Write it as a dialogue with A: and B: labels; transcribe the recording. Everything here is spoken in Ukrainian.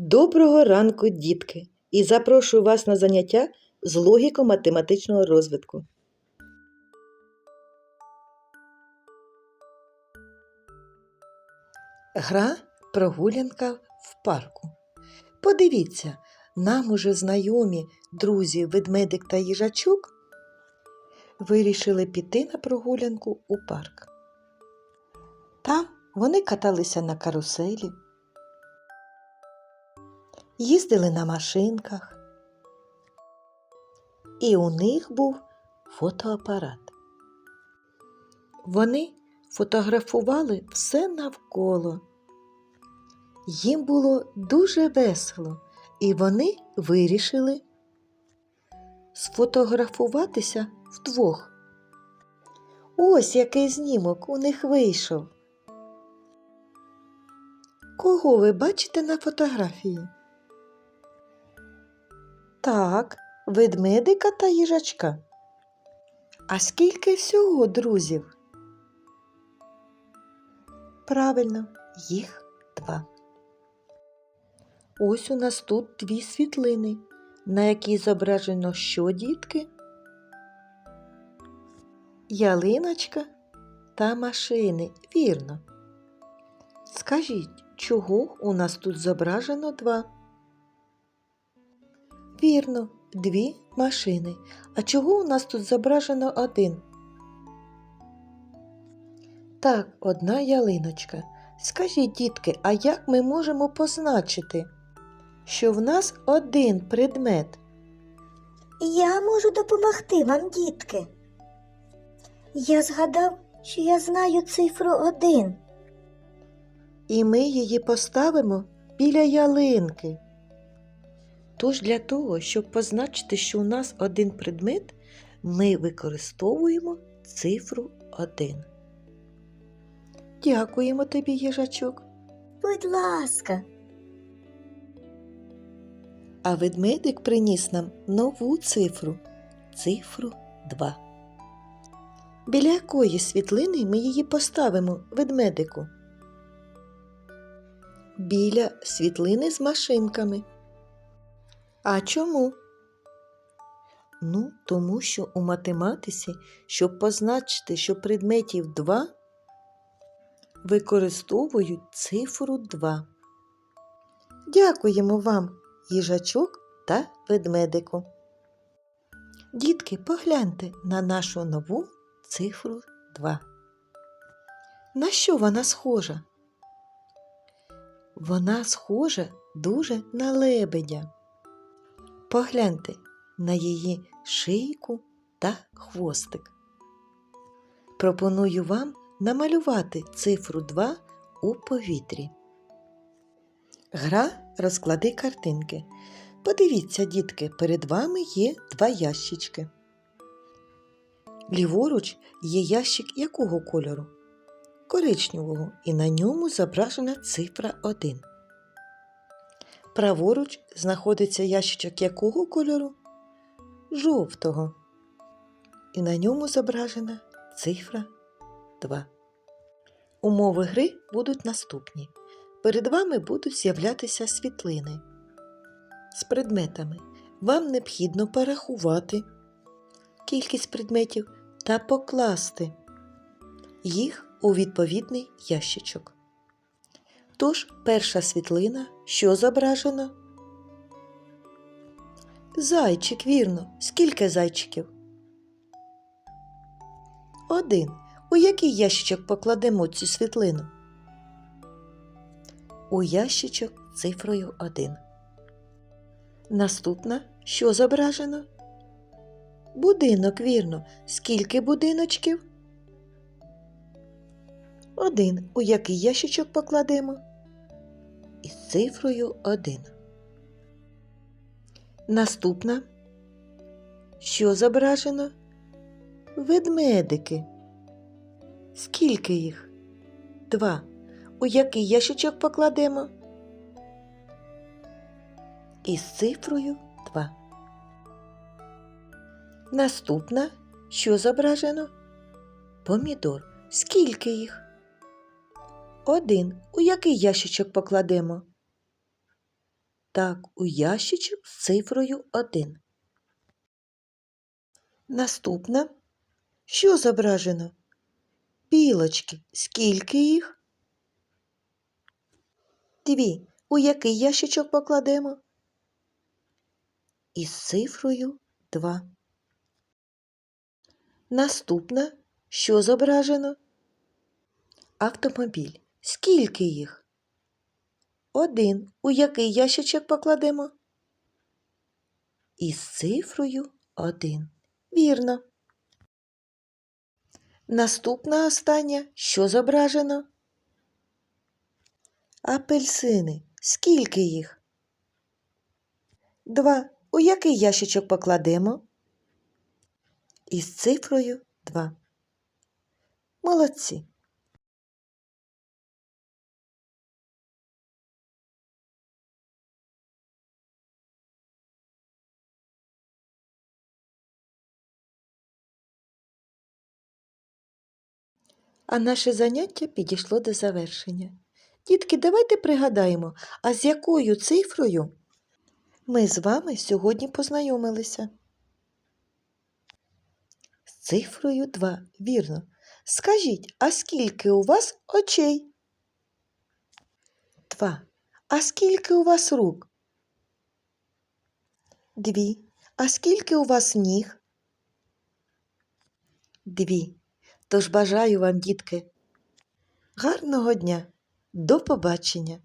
A: Доброго ранку, дітки! І запрошую вас на заняття з логіко-математичного розвитку. Гра прогулянка в парку. Подивіться, нам уже знайомі друзі ведмедик та їжачок вирішили піти на прогулянку у парк. Там вони каталися на каруселі, їздили на машинках, і у них був фотоапарат. Вони фотографували все навколо. Їм було дуже весело, і вони вирішили сфотографуватися вдвох. Ось який знімок у них вийшов. Кого ви бачите на фотографії? Так, ведмедика та їжачка. А скільки всього друзів? Правильно, їх два. Ось у нас тут дві світлини, на якій зображено що, дітки? Ялиночка та машини, вірно. Скажіть, чого у нас тут зображено два? Вірно, дві машини. А чого у нас тут зображено один? Так, одна ялиночка. Скажіть, дітки, а як ми можемо позначити, що в нас один предмет?
B: Я можу допомогти вам, дітки. Я згадав, що я знаю цифру один.
A: і ми її поставимо біля ялинки. Тож для того, щоб позначити, що у нас один предмет, ми використовуємо цифру 1. Дякуємо тобі, їжачок.
B: Будь ласка,
A: А ведмедик приніс нам нову цифру цифру 2. Біля якої світлини ми її поставимо ведмедику? Біля світлини з машинками. А чому? Ну, тому що у математиці, щоб позначити, що предметів 2, використовують цифру 2. Дякуємо вам, їжачок та ведмедику. Дітки, погляньте на нашу нову цифру 2. На що вона схожа? Вона схожа дуже на лебедя. Погляньте на її шийку та хвостик. Пропоную вам намалювати цифру 2 у повітрі. Гра розклади картинки. Подивіться, дітки, перед вами є два ящички. Ліворуч є ящик якого кольору? Коричневого, і на ньому зображена цифра 1. Праворуч знаходиться ящичок якого кольору? Жовтого. І на ньому зображена цифра 2. Умови гри будуть наступні. Перед вами будуть з'являтися світлини з предметами. Вам необхідно порахувати кількість предметів та покласти їх у відповідний ящичок. Тож, перша світлина, що зображено? Зайчик, вірно. Скільки зайчиків? Один. У який ящичок покладемо цю світлину? У ящичок цифрою 1. Наступна, що зображено? Будинок, вірно. Скільки будиночків? Один. У який ящичок покладемо? Цифрою 1. Наступна. Що зображено? Ведмедики. Скільки їх? Два. У який ящичок покладемо? Із цифрою 2. Наступна. Що зображено? Помідор. Скільки їх? Один. У який ящичок покладемо? Так, у ящичок з цифрою 1. Наступна. Що зображено? Білочки. Скільки їх? Дві. У який ящичок покладемо? Із цифрою 2. Наступна. Що зображено? Автомобіль. Скільки їх? Один. У який ящичок покладемо? Із цифрою 1. Вірно. Наступна остання. Що зображено? Апельсини. Скільки їх? Два. У який ящичок покладемо? Із цифрою 2. Молодці. А наше заняття підійшло до завершення. Дітки, давайте пригадаємо, а з якою цифрою ми з вами сьогодні познайомилися? З цифрою 2, вірно. Скажіть, а скільки у вас очей? Два. А скільки у вас рук? Дві. А скільки у вас ніг? Дві. Тож бажаю вам, дітки, гарного дня. До побачення!